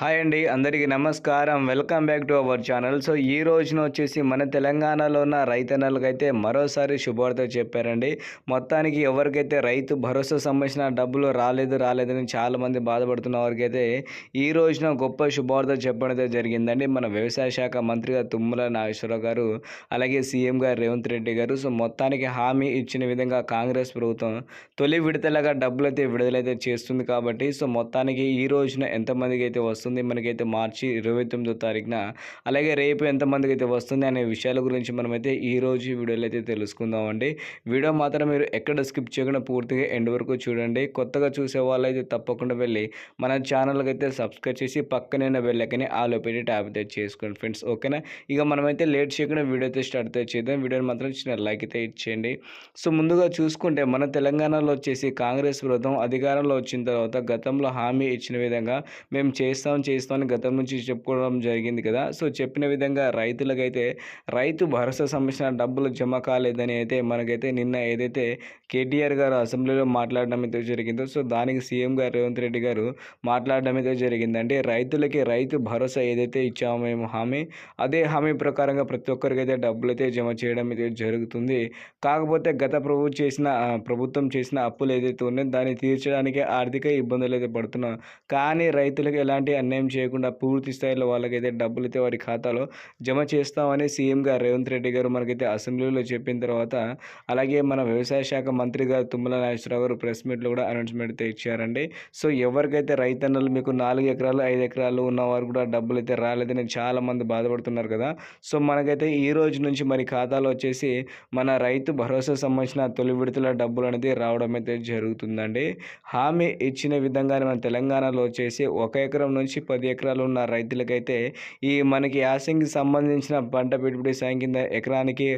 Hi అండి అందరికీ నమస్కారం. Welcome back to our channel. So ఈ రోజున వచ్చేసి మన తెలంగాణలో ఉన్న రైతన్నలకైతే మరోసారి శుభవార్త చెప్పారండి. మొత్తానికి ఎవరికైతే రైతు భరోసా సంబంధించిన డబ్బులు రాలేదు రాలేదని చాలామంది బాధపడుతున్న వారికైతే ఈ రోజున గొప్ప శుభవార్త చెప్పడం అయితే జరిగిందండి. మన వ్యవసాయ శాఖ మంత్రిగా తుమ్మల నాగేశ్వరరావు గారు అలాగే సీఎం గారు రేవంత్ రెడ్డి గారు. సో మొత్తానికి హామీ ఇచ్చిన విధంగా కాంగ్రెస్ ప్రభుత్వం తొలి విడతలుగా డబ్బులు అయితే విడుదలైతే చేస్తుంది కాబట్టి సో మొత్తానికి ఈ రోజున ఎంతమందికి అయితే వస్తుంది మనకైతే మార్చి ఇరవై తొమ్మిదో తారీఖున. అలాగే రేపు ఎంతమందికి అయితే వస్తుంది అనే విషయాల గురించి మనమైతే ఈ రోజు వీడియోలో అయితే తెలుసుకుందామండి. వీడియో మాత్రం మీరు ఎక్కడ స్కిప్ చేయకుండా పూర్తిగా ఎండ్ వరకు చూడండి. కొత్తగా చూసే వాళ్ళైతే తప్పకుండా వెళ్ళి మన ఛానల్కి అయితే సబ్స్క్రైబ్ చేసి పక్కనే వెళ్ళకని ఆలో పెట్టి ట్యాప్ అయితే చేసుకోండి ఫ్రెండ్స్. ఓకేనా? ఇక మనమైతే లేట్ చేయకుండా వీడియో అయితే స్టార్ట్ అయితే చేద్దాం. వీడియోని మాత్రం చిన్న లైక్ అయితే ఇచ్చేయండి. సో ముందుగా చూసుకుంటే మన తెలంగాణలో వచ్చేసి కాంగ్రెస్ ప్రభుత్వం అధికారంలో వచ్చిన తర్వాత గతంలో హామీ ఇచ్చిన విధంగా మేము చేస్తాం చేస్తామని గతం నుంచి చెప్పుకోవడం జరిగింది కదా. సో చెప్పిన విధంగా రైతులకైతే రైతు భరోసా సంబంధించిన డబ్బులు జమ కాలేదని అయితే మనకైతే నిన్న ఏదైతే కేటీఆర్ గారు అసెంబ్లీలో మాట్లాడడం అయితే జరిగిందో సో దానికి సీఎం గారు రేవంత్ రెడ్డి గారు మాట్లాడడం అయితే జరిగిందంటే రైతులకి రైతు భరోసా ఏదైతే ఇచ్చామో మేము హామీ అదే హామీ ప్రకారంగా ప్రతి ఒక్కరికి అయితే డబ్బులు అయితే జమ చేయడం అయితే జరుగుతుంది. కాకపోతే గత ప్రభుత్వం చేసిన ప్రభుత్వం చేసిన అప్పులు ఏదైతే ఉన్నాయో దాన్ని తీర్చడానికి ఆర్థిక ఇబ్బందులు అయితే పడుతున్నాం కానీ రైతులకు ఎలాంటి అన్యాయం చేయకుండా పూర్తి స్థాయిలో వాళ్ళకైతే డబ్బులు అయితే వారి ఖాతాలో జమ చేస్తామని సీఎం గారు రేవంత్ రెడ్డి గారు మనకైతే అసెంబ్లీలో చెప్పిన తర్వాత అలాగే మన వ్యవసాయ శాఖ మంత్రి గారు తుమ్మల నాగేశ్వరరావు గారు ప్రెస్ మీట్లో కూడా అనౌన్స్మెంట్ అయితే ఇచ్చారండి. సో ఎవరికైతే రైతన్నలు మీకు నాలుగు ఎకరాలు ఐదు ఎకరాలు ఉన్నవారు కూడా డబ్బులు అయితే రాలేదని చాలామంది బాధపడుతున్నారు కదా. సో మనకైతే ఈ రోజు నుంచి మరి ఖాతాలో వచ్చేసి మన రైతు భరోసా సంబంధించిన తొలి విడతల డబ్బులు అనేది రావడం అయితే జరుగుతుందండి. హామీ ఇచ్చిన విధంగానే మన తెలంగాణలో వచ్చేసి ఒక ఎకరం నుంచి పది ఎకరాలు ఉన్న రైతులకైతే ఈ మనకి యాసంగి సంబంధించిన పంట పెట్టుబడి సాయం కింద ఎకరానికి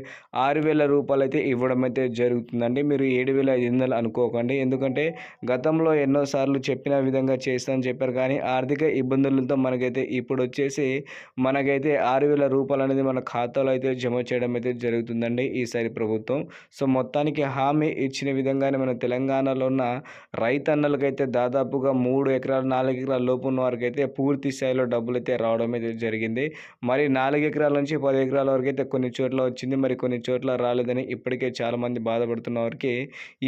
ఆరు వేల రూపాయలు అయితే ఇవ్వడం అయితే జరుగుతుందండి. మీరు ఏడు వేల ఐదు వందలు అనుకోకండి. ఎందుకంటే గతంలో ఎన్నోసార్లు చెప్పిన విధంగా చేస్తామని చెప్పారు. కానీ ఆర్థిక ఇబ్బందులతో మనకైతే ఇప్పుడు వచ్చేసి మనకైతే ఆరు వేల రూపాయలు అనేది మన ఖాతాలో అయితే జమ చేయడం అయితే జరుగుతుందండి ఈసారి ప్రభుత్వం. సో మొత్తానికి హామీ ఇచ్చిన విధంగానే మన తెలంగాణలో ఉన్న రైతన్నలకైతే దాదాపుగా మూడు ఎకరాలు నాలుగు ఎకరాల లోపు ఉన్న వారికి అయితే పూర్తి స్థాయిలో డబ్బులు అయితే రావడం అయితే జరిగింది. మరి నాలుగు ఎకరాల నుంచి పది ఎకరాల వరకు అయితే కొన్ని చోట్ల వచ్చింది. మరి కొన్ని చోట్ల రాలేదని ఇప్పటికే చాలామంది బాధపడుతున్న వారికి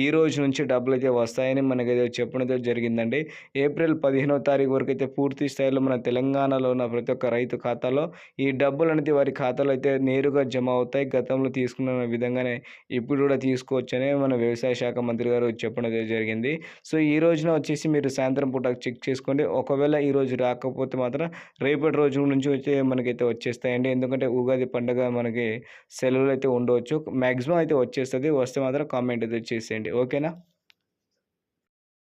ఈ రోజు నుంచి డబ్బులు అయితే వస్తాయని మనకైతే చెప్పడం అయితే జరిగిందండి. ఏప్రిల్ పదిహేనవ తారీఖు వరకు అయితే పూర్తి స్థాయిలో మన తెలంగాణలో ఉన్న ప్రతి ఒక్క రైతు ఖాతాలో ఈ డబ్బులు అనేది వారి ఖాతాలో అయితే నేరుగా జమ అవుతాయి. గతంలో తీసుకున్న విధంగానే ఇప్పుడు కూడా తీసుకోవచ్చని మన వ్యవసాయ శాఖ మంత్రి గారు చెప్పడం జరిగింది. సో ఈ రోజున వచ్చేసి మీరు సాయంత్రం పూట చెక్ చేసుకోండి. ఒకవేళ ఈ రోజు రాకపోతే మాత్రం రేపటి రోజు నుంచి వచ్చే మనకైతే వచ్చేస్తాయండి. ఎందుకంటే ఉగాది పండుగ మనకి సెలవులు అయితే ఉండవచ్చు. మ్యాక్సిమం అయితే వచ్చేస్తుంది. వస్తే మాత్రం కామెంట్ అయితే చేసేయండి. ఓకేనా?